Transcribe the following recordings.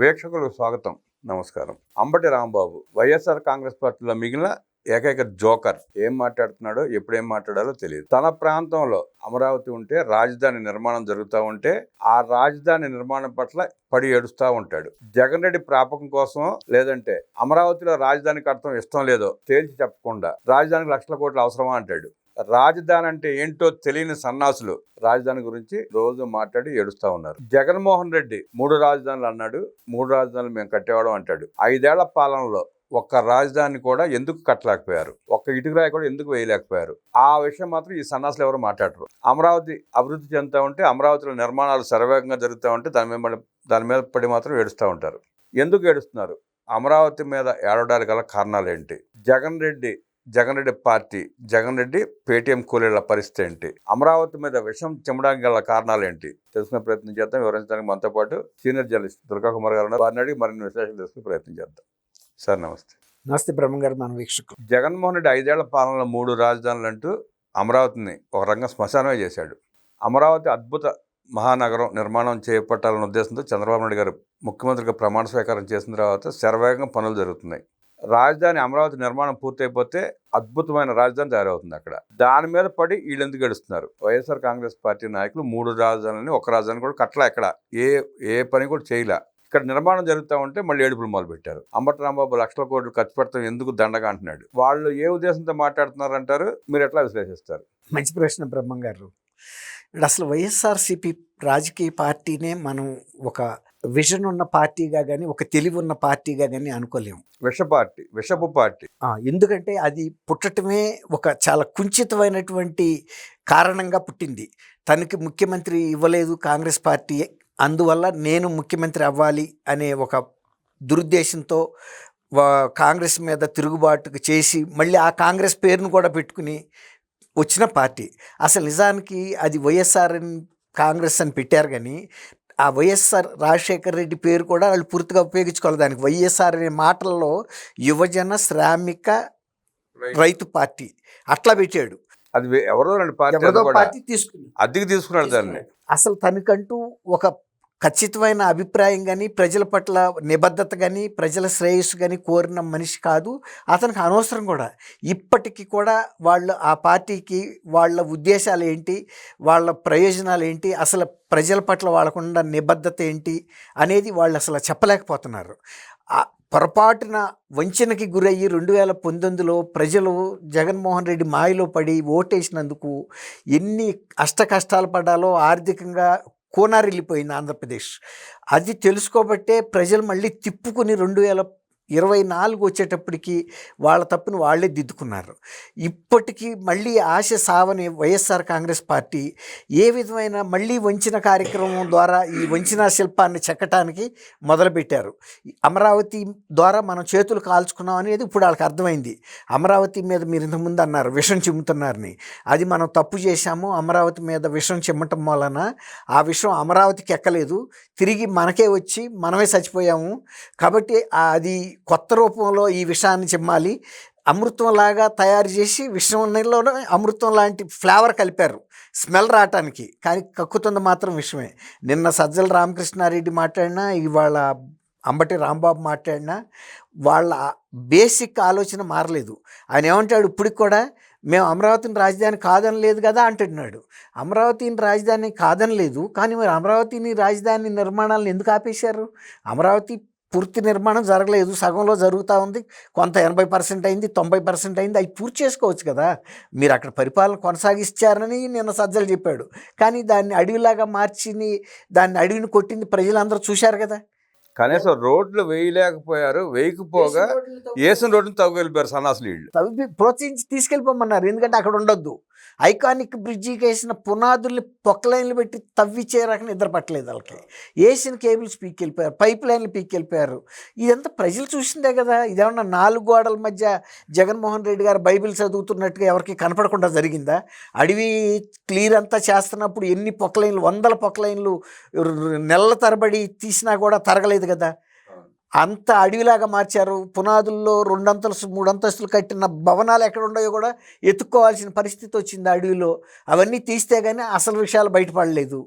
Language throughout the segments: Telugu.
వీక్షకులకు స్వాగతం. నమస్కారం. అంబటి రాంబాబు వైఎస్ఆర్ కాంగ్రెస్ పార్టీలో మిగిలిన ఏకైక జోకర్ ఏం మాట్లాడుతున్నాడో ఎప్పుడేం మాట్లాడాలో తెలియదు. తన ప్రాంతంలో అమరావతి ఉంటే రాజధాని నిర్మాణం జరుగుతూ ఉంటే ఆ రాజధాని నిర్మాణం పట్ల పడి ఏడుస్తూ ఉంటాడు. జగన్ రెడ్డి ప్రాపకం కోసం లేదంటే అమరావతిలో రాజధాని కట్టడం ఇష్టం లేదో తేల్చి చెప్పకుండా రాజధానికి లక్షల కోట్లు అవసరమా అంటాడు. రాజధాని అంటే ఏంటో తెలియని సన్నాసులు రాజధాని గురించి రోజు మాట్లాడి ఏడుస్తూ ఉన్నారు. జగన్మోహన్ రెడ్డి మూడు రాజధానులు అన్నాడు మూడు రాజధానులు మేము కట్టేవాడు అంటాడు. ఐదేళ్ళ పాలనలో ఒక్క రాజధాని కూడా ఎందుకు కట్టలేకపోయారు? ఒక్క ఇటుకరాయి కూడా ఎందుకు వేయలేకపోయారు? ఆ విషయం మాత్రం ఈ సన్నాసులు ఎవరు మాట్లాడరు. అమరావతి అభివృద్ధి చెందుతూ ఉంటే అమరావతిలో నిర్మాణాలు సర్వేగంగా జరుగుతూ ఉంటే దాని మీద దాని మీద పడి మాత్రం ఏడుస్తూ ఉంటారు. ఎందుకు ఏడుస్తున్నారు? అమరావతి మీద ఏడవడానికి గల కారణాలు ఏంటి? జగన్ రెడ్డి జగన్ రెడ్డి పార్టీ జగన్ రెడ్డి పేటీఎం కూలీల పరిస్థితి ఏంటి? అమరావతి మీద విషం చెమ్మడానికి గల కారణాలు ఏంటి? తెలుసుకునే ప్రయత్నం చేద్దాం. వివరించడానికి మనతో పాటు సీనియర్ జర్నలిస్ట్ దుర్గా కుమార్ గారు. వారిని అడిగి మరిన్ని విశ్లేషణ తెలుసుకునే ప్రయత్నం చేద్దాం. సార్ నమస్తే. నమస్తే బ్రహ్మంగారు మన వీక్షకులు. జగన్మోహన్ రెడ్డి ఐదేళ్ళ పాలనలో మూడు రాజధానులు అంటూ అమరావతిని ఒక రంగం శ్మశానమే చేశాడు. అమరావతి అద్భుత మహానగరం నిర్మాణం చేపట్టాలన్న ఉద్దేశంతో చంద్రబాబు నాయుడు గారు ముఖ్యమంత్రిగా ప్రమాణ స్వీకారం చేసిన తర్వాత శరవేగంగా పనులు జరుగుతున్నాయి. రాజధాని అమరావతి నిర్మాణం పూర్తయిపోతే అద్భుతమైన రాజధాని తయారవుతుంది అక్కడ. దాని మీద పడి వీళ్ళు ఎందుకు గడుస్తున్నారు వైఎస్ఆర్ కాంగ్రెస్ పార్టీ నాయకులు మూడు రాజధానులని ఒక రాజధాని కూడా కట్టలే ఎక్కడ? ఏ ఏ పని కూడా చేయలే. ఇక్కడ నిర్మాణం జరుగుతూ ఉంటే మళ్ళీ ఏడుపులు మొదలు పెట్టారు రాంబాబు లక్షల కోట్లు ఖర్చు పెడతాం ఎందుకు దండగా అంటున్నాడు? వాళ్ళు ఏ ఉద్దేశంతో మాట్లాడుతున్నారు అంటారు మీరు ఎట్లా విశ్లేషిస్తారు? మంచి ప్రశ్న బ్రహ్మం గారు అసలు వైఎస్ఆర్సీపీ రాజకీయ పార్టీనే మనం ఒక విజన్ ఉన్న పార్టీగా కానీ ఒక తెలివి ఉన్న పార్టీగా కానీ అనుకోలేము. విష పార్టీ విషపు పార్టీ. ఎందుకంటే అది పుట్టటమే ఒక చాలా కుంచితమైనటువంటి కారణంగా పుట్టింది. తనకి ముఖ్యమంత్రి ఇవ్వలేదు కాంగ్రెస్ పార్టీ అందువల్ల నేను ముఖ్యమంత్రి అవ్వాలి అనే ఒక దురుద్దేశంతో కాంగ్రెస్ మీద తిరుగుబాటుకు చేసి మళ్ళీ ఆ కాంగ్రెస్ పేరును కూడా పెట్టుకుని వచ్చిన పార్టీ. అసలు నిజానికి అది వైఎస్ఆర్ కాంగ్రెస్ అని పెట్టారు కానీ ఆ వైఎస్ఆర్ రాజశేఖర్ రెడ్డి పేరు కూడా వాళ్ళు పూర్తిగా ఉపయోగించుకోవాలి. దానికి వైఎస్ఆర్ అనే మాటల్లో యువజన శ్రామిక రైతు పార్టీ అట్లా పెట్టాడు. అది ఎవరో పార్టీ తీసుకుని అద్దెకి తీసుకున్నాడు దాన్ని. అసలు తనకంటూ ఒక ఖచ్చితమైన అభిప్రాయం కానీ ప్రజల పట్ల నిబద్ధత కానీ ప్రజల శ్రేయస్సు కానీ కోరిన మనిషి కాదు అతనికి అనవసరం కూడా. ఇప్పటికీ కూడా వాళ్ళు ఆ పార్టీకి వాళ్ళ ఉద్దేశాలు ఏంటి వాళ్ళ ప్రయోజనాలు ఏంటి అసలు ప్రజల పట్ల వాళ్ళకున్న నిబద్ధత ఏంటి అనేది వాళ్ళు అసలు చెప్పలేకపోతున్నారు. పొరపాటున వంచనకి గురయ్యి రెండు వేల పంతొమ్మిదిలో ప్రజలు జగన్మోహన్ రెడ్డి మాయలో పడి ఓటేసినందుకు ఎన్ని అష్ట కష్టాలు పడాలో ఆర్థికంగా కోనారెళ్ళిపోయింది ఆంధ్రప్రదేశ్. అది తెలుసుకోబట్టే ప్రజలు మళ్ళీ తిప్పుకుని రెండు వేల ఇరవై నాలుగు వచ్చేటప్పటికి వాళ్ళ తప్పుని వాళ్ళే దిద్దుకున్నారు. ఇప్పటికీ మళ్ళీ ఆశ సావని వైఎస్ఆర్ కాంగ్రెస్ పార్టీ ఏ విధమైన మళ్ళీ వంచిన కార్యక్రమం ద్వారా ఈ వంచిన శిల్పాన్ని చెక్కటానికి మొదలుపెట్టారు. అమరావతి ద్వారా మనం చేతులు కాల్చుకున్నాం అనేది ఇప్పుడు వాళ్ళకి అర్థమైంది. అమరావతి మీద మీరు ఇంతకుముందు అన్నారు విషం చిమ్ముతున్నారని. అది మనం తప్పు చేశాము అమరావతి మీద విషం చిమ్మటం వలన ఆ విషం అమరావతికి ఎక్కలేదు. తిరిగి మనకే వచ్చి మనమే చచ్చిపోయాము. కాబట్టి అది కొత్త రూపంలో ఈ విషాన్ని చిమ్మాలి. అమృతంలాగా తయారు చేసి విషంలోనే అమృతం లాంటి ఫ్లేవర్ కలిపారు. స్మెల్ రావటానికి. కానీ కక్కుతుంది మాత్రం విషమే నిన్న సజ్జల రామకృష్ణారెడ్డి మాట్లాడినా ఇవాళ అంబటి రాంబాబు మాట్లాడినా వాళ్ళ బేసిక్ ఆలోచన మారలేదు. ఆయన ఏమంటాడు? ఇప్పటికి కూడా మేము అమరావతిని రాజధాని కాదని లేదు కదా అంటున్నాడు. అమరావతిని రాజధాని కాదని లేదు. కానీ మరి అమరావతిని రాజధాని నిర్మాణాలను ఎందుకు ఆపేశారు? అమరావతి పూర్తి నిర్మాణం జరగలేదు. సగంలో జరుగుతూ ఉంది. కొంత ఎనభై పర్సెంట్ అయింది తొంభై పర్సెంట్ అయింది. అవి పూర్తి చేసుకోవచ్చు కదా. మీరు అక్కడ పరిపాలన కొనసాగిస్తారని నిన్న సజ్జలు చెప్పాడు. కానీ దాన్ని అడవిలాగా మార్చి దాన్ని అడవిని కొట్టింది ప్రజలందరూ చూశారు కదా. కనీసం రోడ్లు వేయలేకపోయారు. వేయకపోగా వేసిన రోడ్డుని తవ్వు వెళ్ళిపోయారు సన్నాసులు వీళ్ళు. తవ్వి ప్రోత్సహించి తీసుకెళ్ళిపోమన్నారు. ఎందుకంటే అక్కడ ఉండొద్దు. ఐకానిక్ బ్రిడ్జికి వేసిన పునాదుల్ని పొక్కలైన్లు పెట్టి తవ్విచ్చే రకం నిద్ర పట్టలేదు వాళ్ళకి. వేసిన కేబుల్స్ పీక్కెళ్ళిపోయారు పైప్ లైన్లు పీక్కెళ్ళిపోయారు ఇదంతా ప్రజలు చూసిందే కదా. ఇదేమన్నా నాలుగు గోడల మధ్య జగన్మోహన్ రెడ్డి గారు బైబిల్ చదువుతున్నట్టుగా ఎవరికి కనపడకుండా జరిగిందా? అడవి క్లియర్ అంతా చేస్తున్నప్పుడు ఎన్ని పొక్కలైన్లు వందల పొక్కలైన్లు నెలల తరబడి తీసినా కూడా తరగలేదు కదా. అంత అడవిలాగా మార్చారు. పునాదుల్లో రెండంతస్తు మూడంతస్తులు కట్టిన భవనాలు ఎక్కడ ఉన్నాయో కూడా ఎత్తుక్కోవాల్సిన పరిస్థితి వచ్చింది అడవిలో. అవన్నీ తీస్తే కానీ అసలు విషయాలు బయటపడలేదు.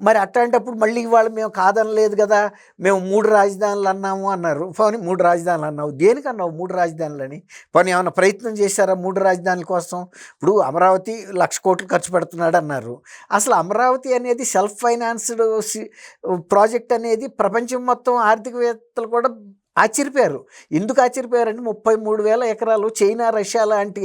మరి అట్లాంటప్పుడు మళ్ళీ ఇవాళ మేము కాదనలేదు కదా మేము మూడు రాజధానులు అన్నాము అన్నారు. పోనీ మూడు రాజధానులు అన్నావు. దేనికి అన్నావు మూడు రాజధానులని పోనీ ఏమైనా ప్రయత్నం చేశారా మూడు రాజధానుల కోసం? ఇప్పుడు అమరావతి లక్ష కోట్లు ఖర్చు పెడుతున్నాడు అన్నారు. అసలు అమరావతి అనేది సెల్ఫ్ ఫైనాన్స్డ్ ప్రాజెక్ట్ అనేది ప్రపంచం మొత్తం ఆర్థికవేత్తలు కూడా ఆశ్చర్యపోయారు. ఎందుకు ఆశ్చర్యపోయారంటే ముప్పై మూడు వేల ఎకరాలు చైనా రష్యా లాంటి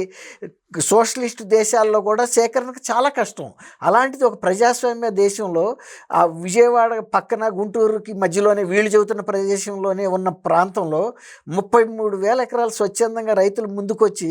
సోషలిస్ట్ దేశాల్లో కూడా సేకరణకు చాలా కష్టం. అలాంటిది ఒక ప్రజాస్వామ్య దేశంలో ఆ విజయవాడ పక్కన గుంటూరుకి మధ్యలోనే వీళ్ళు చెబుతున్న ప్రదేశంలోనే ఉన్న ప్రాంతంలో ముప్పై మూడు వేల ఎకరాలు స్వచ్ఛందంగా రైతులు ముందుకొచ్చి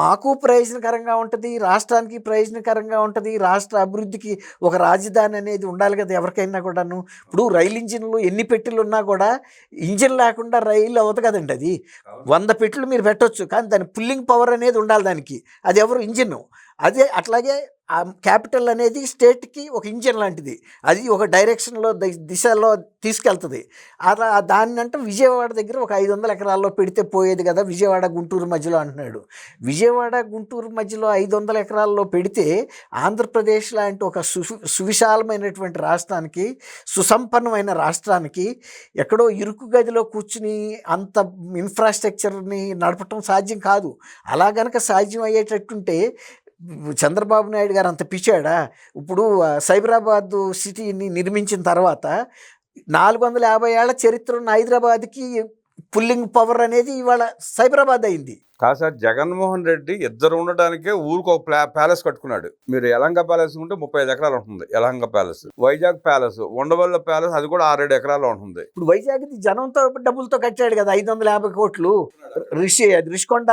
మాకు ప్రయోజనకరంగా ఉంటుంది రాష్ట్రానికి ప్రయోజనకరంగా ఉంటుంది రాష్ట్ర అభివృద్ధికి ఒక రాజధాని అనేది ఉండాలి కదా ఎవరికైనా కూడాను. ఇప్పుడు రైలు ఇంజిన్లు ఎన్ని పెట్టెలు ఉన్నా కూడా ఇంజిన్ లేకుండా రైలు అవ్వదు కదండి అది. వంద పెట్లు మీరు పెట్టొచ్చు కానీ దాని పుల్లింగ్ పవర్ అనేది ఉండాలి దానికి. అది ఎవరు ఇంజిన్. అదే అట్లాగే ఆ క్యాపిటల్ అనేది స్టేట్కి ఒక ఇంజిన్ లాంటిది. అది ఒక డైరెక్షన్లో దిశలో తీసుకెళ్తుంది. అలా దాన్ని అంటే విజయవాడ దగ్గర ఒక ఐదు వందల ఎకరాల్లో పెడితే పోయేది కదా విజయవాడ గుంటూరు మధ్యలో అంటున్నాడు. విజయవాడ గుంటూరు మధ్యలో ఐదు వందల ఎకరాల్లో పెడితే ఆంధ్రప్రదేశ్ లాంటి ఒక సు సువిశాలమైనటువంటి రాష్ట్రానికి సుసంపన్నమైన రాష్ట్రానికి ఎక్కడో ఇరుకు గదిలో కూర్చుని అంత ఇన్ఫ్రాస్ట్రక్చర్ని నడపటం సాధ్యం కాదు. అలా గనక సాధ్యం అయ్యేటట్టుంటే చంద్రబాబు నాయుడు గారు అంత పిచ్చాడా? ఇప్పుడు సైబరాబాద్ సిటీని నిర్మించిన తర్వాత నాలుగు వందల యాభై ఏళ్ళ చరిత్ర ఉన్న హైదరాబాద్కి పుల్లింగ్ పవర్ అనేది ఇవాళ సైబరాబాద్ అయింది. కాదు సార్ జగన్మోహన్ రెడ్డి ఇద్దరు ఉండడానికే ఊరికి ఒక ప్లా ప్యాలెస్ కట్టుకున్నాడు. మీరు యలంక ప్యాలెస్ ఉంటే ముప్పై ఐదు ఎకరాలు ఉంటుంది Yelahanka palace. Vizag palace Undavalli palace అది కూడా ఆరేడు ఎకరాలు ఉంటుంది. ఇప్పుడు వైజాగ్ జనంతో డబ్బులతో కట్టాడు కదా ఐదు వందల యాభై కోట్లు. రిషి అది రిషికొండ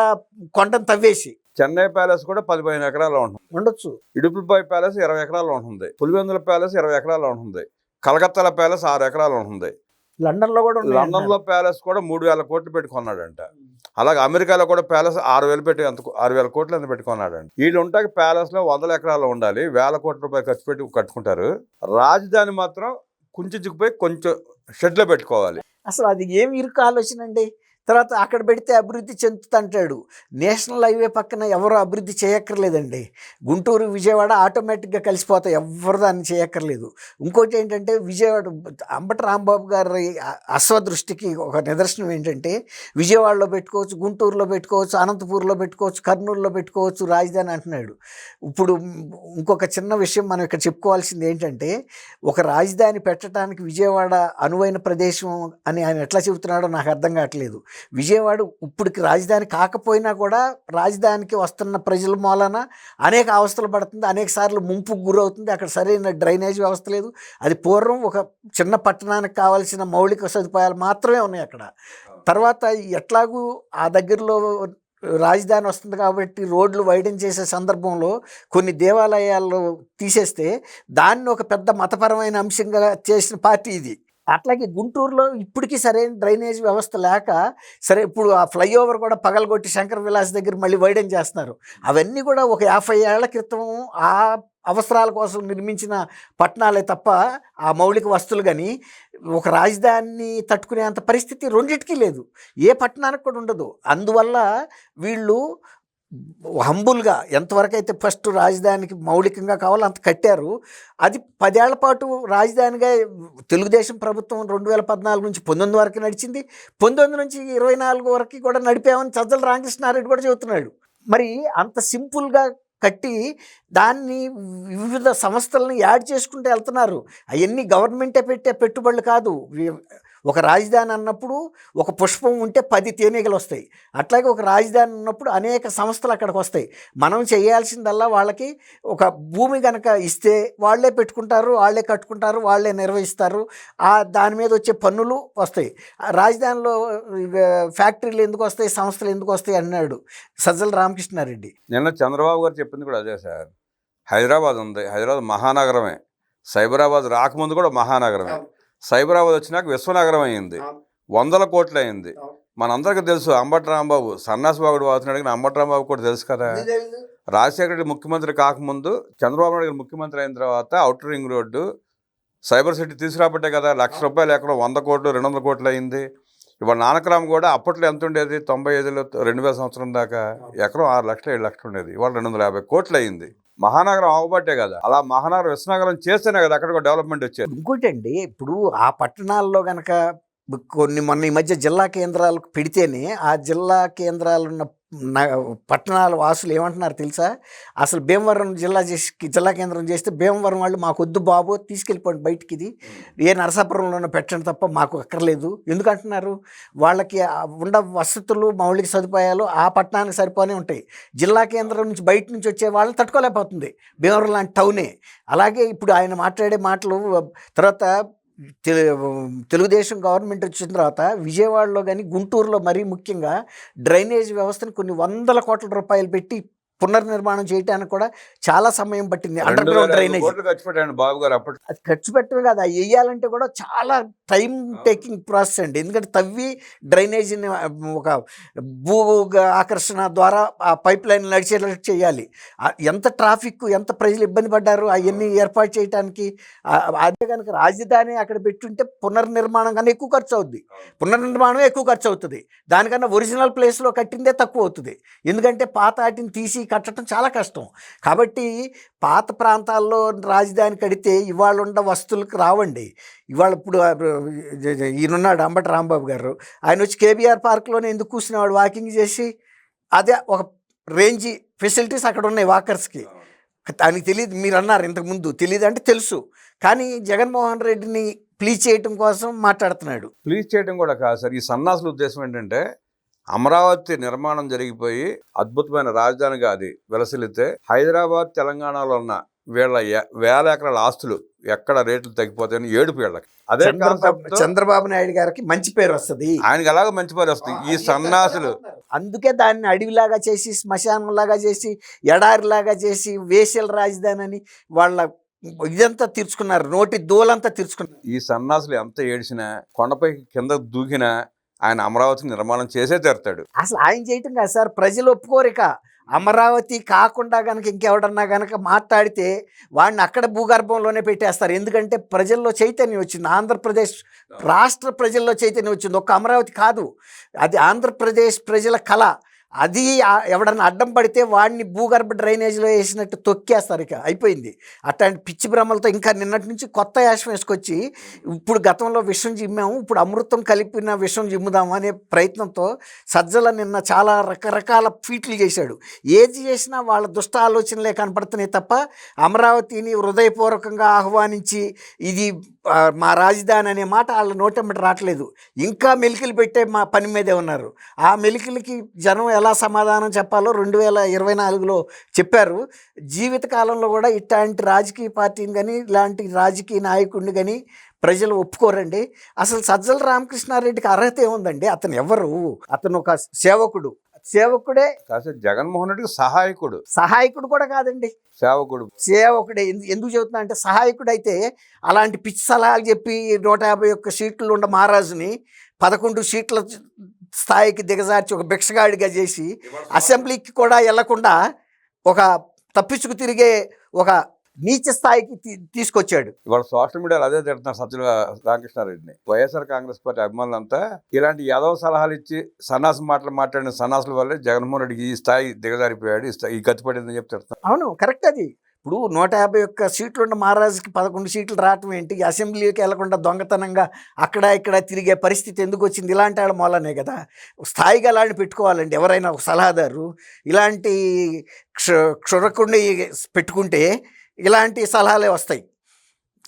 కొండను తవ్వేసి. చెన్నై ప్యాలెస్ కూడా పదిహేను ఎకరాలు ఉంటుంది. ఉండొచ్చు. ఇడుపులపాయ ప్యాలెస్ ఇరవై ఎకరాలు ఉంటుంది. పులివెందుల ప్యాలెస్ ఇరవై ఎకరాలు ఉంటుంది. కలకత్తాల ప్యాలెస్ ఆరు ఎకరాలు ఉంటుంది. లండన్లో కూడా ఉన్నాయి లండన్లో ప్యాలెస్ కూడా మూడు వేల కోట్లు పెట్టి కొన్నాడంట. అలాగే అమెరికాలో కూడా ప్యాలెస్ ఆరు వేలు పెట్టి అంత ఆరు వేల కోట్లు ఎంత పెట్టి కొన్నాడంట. వీళ్ళు ఉంటాక ప్యాలెస్లో వందల ఎకరాలు ఉండాలి వేల కోట్ల రూపాయలు ఖర్చు పెట్టి కట్టుకుంటారు. రాజధాని మాత్రం కుంచుకుపోయి కొంచెం షెడ్లో పెట్టుకోవాలి. అసలు అది ఏమి ఇరుకు ఆలోచన అండి? తర్వాత అక్కడ పెడితే అభివృద్ధి చెందుతుంటాడు నేషనల్ హైవే పక్కన ఎవరు అభివృద్ధి చేయక్కర్లేదండి. గుంటూరు విజయవాడ ఆటోమేటిక్గా కలిసిపోతాయి. ఎవరు దాన్ని చేయక్కర్లేదు. ఇంకోటి ఏంటంటే విజయవాడ అంబట రాంబాబు గారి అశ్వదృష్టికి ఒక నిదర్శనం ఏంటంటే విజయవాడలో పెట్టుకోవచ్చు గుంటూరులో పెట్టుకోవచ్చు అనంతపూర్లో పెట్టుకోవచ్చు కర్నూలులో పెట్టుకోవచ్చు రాజధాని అంటున్నాడు. ఇప్పుడు ఇంకొక చిన్న విషయం మనం ఇక్కడ చెప్పుకోవాల్సింది ఏంటంటే ఒక రాజధాని పెట్టడానికి విజయవాడ అనువైన ప్రదేశం అని ఆయన ఎట్లా చెబుతున్నాడో నాకు అర్థం కావట్లేదు. విజయవాడ ఇప్పటికి రాజధాని కాకపోయినా కూడా రాజధానికి వస్తున్న ప్రజల మూలన అనేక అవస్థలు పడుతుంది. అనేక సార్లు ముంపుకు గురవుతుంది. అక్కడ సరైన డ్రైనేజ్ వ్యవస్థ లేదు. అది పూర్వం ఒక చిన్న పట్టణానికి కావాల్సిన మౌలిక సదుపాయాలు మాత్రమే ఉన్నాయి అక్కడ. తర్వాత ఎట్లాగూ ఆ దగ్గరలో రాజధాని వస్తుంది కాబట్టి రోడ్లు వైడెన్ చేసే సందర్భంలో కొన్ని దేవాలయాలు తీసేస్తే దాన్ని ఒక పెద్ద మతపరమైన అంశంగా చేసిన పార్టీ ఇది. అట్లాగే గుంటూరులో ఇప్పటికీ సరైన డ్రైనేజ్ వ్యవస్థ లేక సరే ఇప్పుడు ఆ ఫ్లైఓవర్ కూడా పగలగొట్టి శంకర్ విలాస్ దగ్గర మళ్ళీ వైడెన్ చేస్తున్నారు. అవన్నీ కూడా ఒక యాభై ఏళ్ళ క్రితం ఆ అవసరాల కోసం నిర్మించిన పట్టణాలే తప్ప ఆ మౌలిక వస్తువులు కానీ ఒక రాజధానిని తట్టుకునేంత పరిస్థితి రెండిటికీ లేదు. ఏ పట్టణానికి కూడా ఉండదు. అందువల్ల వీళ్ళు హంబుల్గా ఎంతవరకు అయితే ఫస్ట్ రాజధానికి మౌలికంగా కావాలో అంత కట్టారు. అది పదేళ్ళ పాటు రాజధానిగా తెలుగుదేశం ప్రభుత్వం రెండు వేల పద్నాలుగు నుంచి పంతొమ్మిది వరకు నడిచింది. పంతొమ్మిది నుంచి ఇరవై నాలుగు వరకు కూడా నడిపామని సజ్జల రామకృష్ణారెడ్డి కూడా చెబుతున్నాడు. మరి అంత సింపుల్గా కట్టి దాన్ని వివిధ సంస్థలను యాడ్ చేసుకుంటూ వెళ్తున్నారు. అవన్నీ గవర్నమెంటే పెట్టే పెట్టుబడులు కాదు. ఒక రాజధాని అన్నప్పుడు ఒక పుష్పం ఉంటే పది తేనెగలు వస్తాయి. అట్లాగే ఒక రాజధాని ఉన్నప్పుడు అనేక సంస్థలు అక్కడికి వస్తాయి. మనం చేయాల్సిందల్లా వాళ్ళకి ఒక భూమి కనుక ఇస్తే వాళ్ళే పెట్టుకుంటారు వాళ్ళే కట్టుకుంటారు వాళ్ళే నిర్వహిస్తారు. ఆ దాని మీద వచ్చే పన్నులు వస్తాయి. ఆ రాజధానిలో ఫ్యాక్టరీలు ఎందుకు వస్తాయి సంస్థలు ఎందుకు వస్తాయి అన్నాడు సజ్జల రామకృష్ణారెడ్డి. నిన్న చంద్రబాబు గారు చెప్పింది కూడా అదే సార్. హైదరాబాద్ ఉంది. హైదరాబాద్ మహానగరమే. సైబరాబాద్ రాకముందు కూడా మహానగరమే. సైబరాబాద్ వచ్చినాక విశ్వనగరం అయింది. వందల కోట్లు అయింది. మనందరికీ తెలుసు అంబటి రాంబాబు సన్నాసి బాబుడు వాడుతున్నాడు కానీ అంబటి రాంబాబు కూడా తెలుసు కదా. రాజశేఖర రెడ్డి ముఖ్యమంత్రి కాకముందు చంద్రబాబు నాయుడు గారు ముఖ్యమంత్రి అయిన తర్వాత outer ring road cyber city తీసుకురాబట్టే కదా లక్ష రూపాయలు ఎక్కడ వంద కోట్లు రెండు వందల కోట్లు అయింది. ఇవాళ నానక్రామ్ కూడా అప్పట్లో ఎంత ఉండేది? తొంభై ఐదులో రెండు వేల సంవత్సరం దాకా ఎకరం ఆరు లక్షలు ఏడు లక్షలు ఉండేది. ఇవాళ రెండు వందల యాభై కోట్లు అయింది. మహానగరం అవబట్టే కదా. అలా మహానగరం విశ్వనగరం చేస్తేనే కదా అక్కడ డెవలప్మెంట్ వచ్చేది. ఇంకోటండి ఇప్పుడు ఆ పట్టణాల్లో గనక కొన్ని మొన్న ఈ మధ్య జిల్లా కేంద్రాలకు పెడితేనే ఆ జిల్లా కేంద్రాలు ఉన్న పట్టణాల వాసులు ఏమంటున్నారు తెలుసా? అసలు భీమవరం జిల్లా చేసి జిల్లా కేంద్రం చేస్తే భీమవరం వాళ్ళు మాకు వద్దు బాబు తీసుకెళ్ళిపోండి బయటికి ఇది ఏ నరసాపురంలోనూ పెట్టండి తప్ప మాకు అక్కర్లేదు. ఎందుకంటున్నారు? వాళ్ళకి ఉండ వసతులు మౌలిక సదుపాయాలు ఆ పట్టణానికి సరిపోనే ఉంటాయి. జిల్లా కేంద్రం నుంచి బయట నుంచి వచ్చే వాళ్ళని తట్టుకోలేకపోతుంది భీమవరం లాంటి టౌనే అలాగే ఇప్పుడు ఆయన మాట్లాడే మాటలు తర్వాత తెలుగుదేశం గవర్నమెంట్ వచ్చిన తర్వాత విజయవాడలో కానీ గుంటూరులో మరీ ముఖ్యంగా డ్రైనేజ్ వ్యవస్థను కొన్ని వందల కోట్ల రూపాయలు పెట్టి పునర్నిర్మాణం చేయడానికి కూడా చాలా సమయం పట్టింది. అండర్ రెండు గ్రౌండ్ డ్రైనేజ్. ఖర్చు పెట్టాడు బాబు గారు అప్పటి అది ఖర్చు పెట్టడం కాదు అది వేయాలంటే కూడా చాలా టైం టేకింగ్ ప్రాసెస్ అండి. ఎందుకంటే తవ్వి డ్రైనేజీని ఒక భూ ఆకర్షణ ద్వారా ఆ పైప్ లైన్ నడిచేటట్టు చేయాలి. ఎంత ట్రాఫిక్ ఎంత ప్రజలు ఇబ్బంది పడ్డారు అవన్నీ ఏర్పాటు చేయడానికి అదే కనుక రాజధాని అక్కడ పెట్టుంటే పునర్నిర్మాణం కన్నా ఎక్కువ ఖర్చు అవుద్ది. పునర్నిర్మాణం ఎక్కువ ఖర్చు అవుతుంది. దానికన్నా ఒరిజినల్ ప్లేస్లో కట్టిందే తక్కువ అవుతుంది. ఎందుకంటే పాత వాటిని తీసి కట్టడం చాలా కష్టం. కాబట్టి పాత ప్రాంతాల్లో రాజధాని కడితే ఇవాళ ఉన్న వస్తువులకు రావండి. ఇవాళ ఇప్పుడు ఈయనున్నాడు అంబటి రాంబాబు గారు. ఆయన వచ్చి కేబీఆర్ పార్క్లోనే ఎందుకు కూర్చునేవాడు? వాకింగ్ చేసి అదే ఒక రేంజీ ఫెసిలిటీస్ అక్కడ ఉన్నాయి వాకర్స్కి. దానికి తెలియదు మీరు అన్నారు ఇంతకుముందు తెలియదు అంటే తెలుసు. కానీ జగన్మోహన్ రెడ్డిని ప్లీజ్ చేయటం కోసం మాట్లాడుతున్నాడు. ప్లీజ్ చేయడం కూడా కాదు సార్. ఈ సన్నాసుల ఉద్దేశం ఏంటంటే అమరావతి నిర్మాణం జరిగిపోయి అద్భుతమైన రాజధానిగా అది విలసిల్లితే హైదరాబాద్ తెలంగాణలో ఉన్న వీళ్ళ వేల ఎకరాల ఆస్తులు ఎక్కడ రేట్లు తగ్గిపోతాయని ఏడుపు వీళ్ళకి. అదే చంద్రబాబు నాయుడు గారికి మంచి పేరు వస్తుంది. ఆయనకి ఎలాగ మంచి పని వస్తుంది. ఈ సన్నాసులు అందుకే దాన్ని అడవిలాగా చేసి శ్మశానంలాగా చేసి ఎడారిలాగా చేసి వేసల రాజధాని అని వాళ్ళ ఇదంతా తీర్చుకున్నారు. నోటి దూలంతా తీర్చుకున్నారు. ఈ సన్నాసులు ఎంత ఏడిచినా కొండపై కింద దూకినా ఆయన అమరావతి నిర్మాణం చేసే తీరుతాడు అసలు ఆయన చేయటం కాదు సార్ ప్రజలు ఒప్పుకోరిక అమరావతి కాకుండా కనుక ఇంకెవడన్నా కనుక మాట్లాడితే వాడిని అక్కడ భూగర్భంలోనే పెట్టేస్తారు. ఎందుకంటే ప్రజల్లో చైతన్యం వచ్చింది. ఆంధ్రప్రదేశ్ రాష్ట్ర ప్రజల్లో చైతన్యం వచ్చింది. ఒక్క అమరావతి కాదు. అది ఆంధ్రప్రదేశ్ ప్రజల కళ. అది ఎవడన్నా అడ్డం పడితే వాడిని భూగర్భ డ్రైనేజీలో వేసినట్టు తొక్కేస్తారు ఇక. అయిపోయింది. అట్లాంటి పిచ్చి భ్రమలతో ఇంకా నిన్నటి నుంచి కొత్త యాశం వేసుకొచ్చి ఇప్పుడు గతంలో విషం జిమ్మాము ఇప్పుడు అమృతం కలిపిన విషం జిమ్ముదాము అనే ప్రయత్నంతో సజ్జల నిన్న చాలా రకరకాల ఫీట్లు చేశాడు. ఏది చేసినా వాళ్ళ దుష్ట ఆలోచనలే కనపడుతున్నాయి తప్ప అమరావతిని హృదయపూర్వకంగా ఆహ్వానించి ఇది మా రాజధాని అనే మాట వాళ్ళ నోటెమ్మటి రావట్లేదు. ఇంకా మెలికలు పెట్టే మా పని మీదే ఉన్నారు. ఆ మెలికలకి జనం ఎలా సమాధానం చెప్పాలో రెండు వేల ఇరవై నాలుగులో చెప్పారు. జీవితకాలంలో కూడా ఇట్లాంటి రాజకీయ పార్టీని కానీ ఇలాంటి రాజకీయ నాయకుడిని కానీ ప్రజలు ఒప్పుకోరండి. అసలు సజ్జల రామకృష్ణారెడ్డికి అర్హత ఏముందండి? అతను ఎవరు? అతను ఒక సేవకుడు. సేవకుడే కాసేపు జగన్మోహన్ రెడ్డికి సహాయకుడు. సహాయకుడు కూడా కాదండి. సేవకుడు. సేవకుడే. ఎందు- ఎందుకు చెబుతున్నా అంటే సహాయకుడైతే అలాంటి పిచ్చి సలహాలు చెప్పి నూట యాభై ఒక్క సీట్లు ఉన్న మహారాజుని పదకొండు సీట్ల స్థాయికి దిగజార్చి ఒక భిక్షగాడిగా చేసి అసెంబ్లీకి కూడా వెళ్ళకుండా ఒక తప్పించుకు తిరిగే ఒక నీచ స్థాయికి తీసుకొచ్చాడు. ఇవాళ సోషల్ మీడియాలో అదే తిడుతున్నారు సజ్జల రామకృష్ణారెడ్డిని. వైఎస్ఆర్ కాంగ్రెస్ పార్టీ అభిమానులంతా ఇలాంటి యాదవ సలహాలు ఇచ్చి సన్నాసి మాటలు మాట్లాడిన సన్నాసుల వల్లే జగన్మోహన్ రెడ్డికి ఈ స్థాయి దిగజారిపోయాడు ఈ గతి పడిందని చెప్పి తిడుతున్నారు. అవును కరెక్ట్ అది. ఇప్పుడు నూట యాభై ఒక్క సీట్లు ఉన్న మహారాజుకి పదకొండు సీట్లు రావటం ఏంటి? అసెంబ్లీకి వెళ్ళకుండా దొంగతనంగా అక్కడ ఇక్కడ తిరిగే పరిస్థితి ఎందుకు వచ్చింది? ఇలాంటి వాళ్ళ మూలనే కదా. స్థాయిగా అలాంటి పెట్టుకోవాలండి ఎవరైనా ఒక సలహాదారు. ఇలాంటి క్ష క్షురకుడిని పెట్టుకుంటే ఇలాంటి సలహాలే వస్తాయి.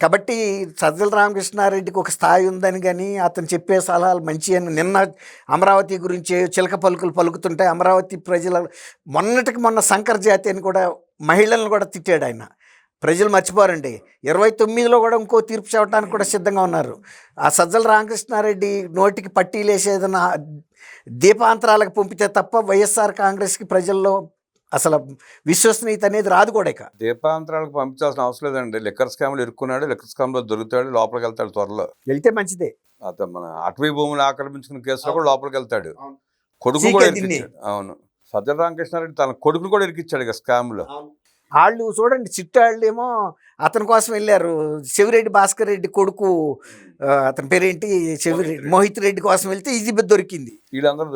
కాబట్టి సజ్జల రామకృష్ణారెడ్డికి ఒక స్థాయి ఉందని కానీ అతను చెప్పే సలహాలు మంచి అని నిన్న అమరావతి గురించి చిలక పలుకులు పలుకుతుంటే అమరావతి ప్రజల మొన్నటికి మొన్న శంకర్ జాతి అని కూడా మహిళలను కూడా తిట్టాడు ఆయన. ప్రజలు మర్చిపోరండి. ఇరవై తొమ్మిదిలో కూడా ఇంకో తీర్పు చెప్పడానికి కూడా సిద్ధంగా ఉన్నారు. ఆ సజ్జల రామకృష్ణారెడ్డి నోటికి పట్టీలేసేదన్న దీపాంతరాలకు పంపితే తప్ప వైఎస్ఆర్ కాంగ్రెస్కి ప్రజల్లో అసలు విశ్వసనీయత అనేది రాదు కూడా ఇక. దీపాంతరాలకు పంపించాల్సిన అవసరం లేదండి. లిక్కర్ స్కామ్లు ఇరుక్కున్నాడు లిక్కర్ స్కామ్లో దొరుకుతాడు లోపలికి వెళ్తాడు త్వరలో. వెళ్తే మంచిదే. అతను మన అటవీ భూములు ఆక్రమించుకున్న కేసులో కూడా లోపలికి వెళ్తాడు. కొడుకు కూడా. ఇరికిచ్చాడు. అవును. సజ్జల రామకృష్ణారెడ్డి తన కొడుకును కూడా ఇరికిచ్చాడు ఇక స్కామ్లో. వాళ్ళు చూడండి చిట్టాళ్ళు ఏమో అతని కోసం వెళ్ళారు. చెవిరెడ్డి భాస్కర్ రెడ్డి కొడుకు అతని పేరేంటి? చెవిరెడ్డి మోహిత్ రెడ్డి. కోసం వెళ్తే ఇది దొరికింది. వీళ్ళందరూ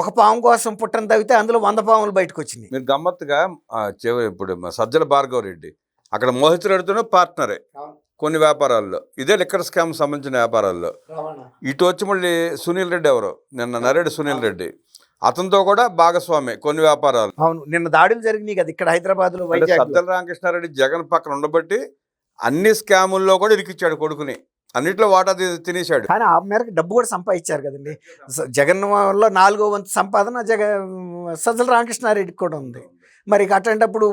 ఒక పాము కోసం పుట్టని తవ్వితే అందులో వంద పాములు బయటకు వచ్చినాయి మీరు గమ్మత్తుగా ఇప్పుడు సజ్జల భార్గవ రెడ్డి. అక్కడ మోహిత్ రెడ్డితోనే పార్ట్నరే. కొన్ని వ్యాపారాల్లో. ఇదే లిక్కర్ స్కామ్ సంబంధించిన వ్యాపారాల్లో. ఇటు వచ్చి మళ్ళీ సునీల్ రెడ్డి ఎవరు? నిన్న నరేడు సునీల్ రెడ్డి. అతనితో కూడా భాగస్వామి కొన్ని వ్యాపారాలు. అవును. నిన్న దాడులు జరిగినాయి కదా ఇక్కడ హైదరాబాద్లో సజ్జల రామకృష్ణారెడ్డి జగన్ పక్కన ఉండబట్టి అన్ని స్కాముల్లో కూడా ఇరికిచ్చాడు కొడుకుని. అన్నిట్లో వాటా తినేశాడు. కానీ ఆ మేరకు డబ్బు కూడా సంపాదించారు కదండి. జగన్ వల్ల నాలుగో వంతు సంపాదన జగ సజ్జల రామకృష్ణారెడ్డికి కూడా ఉంది. మరి ఇక అట్లాంటప్పుడు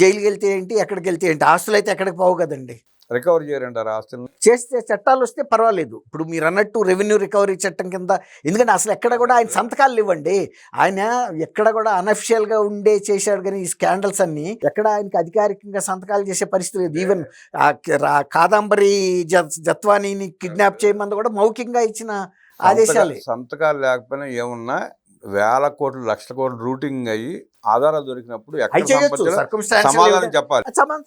జైలుకి వెళ్తే ఏంటి ఎక్కడికి వెళ్తే ఏంటి? ఆస్తులు అయితే ఎక్కడికి పోవు కదండి. రికవర్ చేయరంటారు ఆస్తులను చేస్తే చట్టాలు వస్తే పర్వాలేదు. ఇప్పుడు మీరు అన్నట్టు రెవెన్యూ రికవరీ చట్టం కింద ఎందుకంటే అసలు ఎక్కడ కూడా ఆయన సంతకాలు ఇవ్వండి ఆయన ఎక్కడ కూడా అనఫిషియల్గా ఉండే చేశాడు కానీ ఈ స్కాండల్స్ అన్ని ఎక్కడ ఆయనకి అధికారికంగా సంతకాలు చేసే పరిస్థితి లేదు. ఈవెన్ కాదంబరి జత్వానీని కిడ్నాప్ చేయమని కూడా మౌఖికంగా ఇచ్చిన ఆదేశాలే. సంతకా- సంతకాలు లేకపోయినా ఏమున్నా వేల కోట్లు లక్షల కోట్లు రూటింగ్ అయ్యి ఆధారాలు దొరికినప్పుడు సమాధానం చెప్పాలి.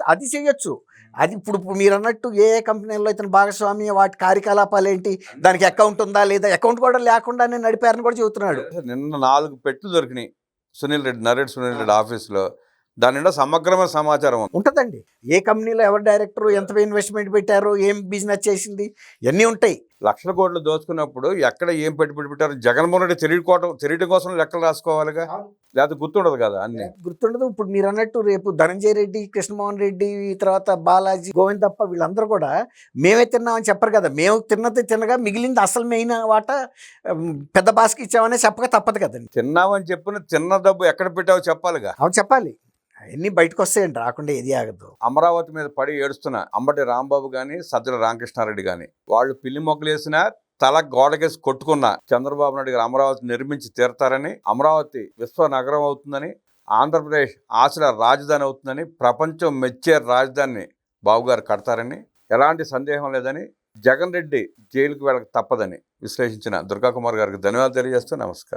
అది చేయొచ్చు. అది ఇప్పుడు ఇప్పుడు మీరు అన్నట్టు ఏ ఏ కంపెనీల్లో ఇతను భాగస్వామి వాటి కార్యకలాపాలు ఏంటి దానికి అకౌంట్ ఉందా లేదా అకౌంట్ కూడా లేకుండానే నడిపారని కూడా చెబుతున్నాడు. నిన్న నాలుగు పెట్లు దొరికినాయి. సునీల్ రెడ్డి నరేడ్ సునీల్ రెడ్డి ఆఫీస్లో. దాని నిండా సమగ్రమైన సమాచారం ఉంటుందండి. ఏ కంపెనీలో ఎవరు డైరెక్టర్ ఎంత ఇన్వెస్ట్మెంట్ పెట్టారు ఏం బిజినెస్ చేసింది ఇవన్నీ ఉంటాయి. లక్షల కోట్లు దోచుకున్నప్పుడు ఎక్కడ ఏం పెట్టుబడి పెట్టారు జగన్మోహన్ రెడ్డి తెలియకోవటం తెలియటం కోసం లెక్కలు రాసుకోవాలిగా? లేకపోతే గుర్తుండదు కదా అన్ని? గుర్తుండదు. ఇప్పుడు మీరు అన్నట్టు రేపు ధనంజయ రెడ్డి కృష్ణమోహన్ రెడ్డి తర్వాత బాలాజీ గోవిందప్ప వీళ్ళందరూ కూడా మేమే తిన్నామని చెప్పరు కదా. మేము తిన్నది తినగా మిగిలింది అసలు మెయిన్ వాట పెద్ద బాస్కి ఇచ్చామని చెప్పక తప్పదు కదండి. తిన్నామని చెప్పిన తిన్న డబ్బు ఎక్కడ పెట్టావో చెప్పాలిగా? అవును చెప్పాలి. అన్నీ బయటకు వస్తాయండి రాకుండా ఏది ఆగదు అమరావతి మీద పడి ఏడుస్తున్న అంబటి రాంబాబు కానీ సజ్జల రామకృష్ణారెడ్డి కానీ వాళ్ళు పిల్లి మొక్కలేసిన తల గోడకేసి కొట్టుకున్న చంద్రబాబు నాయుడు గారు అమరావతి నిర్మించి తీరతారని అమరావతి విశ్వ నగరం అవుతుందని ఆంధ్రప్రదేశ్ ఆశల రాజధాని అవుతుందని ప్రపంచం మెచ్చే రాజధానిని బాబు గారు కడతారని ఎలాంటి సందేహం లేదని జగన్ రెడ్డి జైలుకు వెళ్ళక తప్పదని విశ్లేషించిన దుర్గాకుమార్ గారికి ధన్యవాదాలు తెలియజేస్తూ నమస్కారం.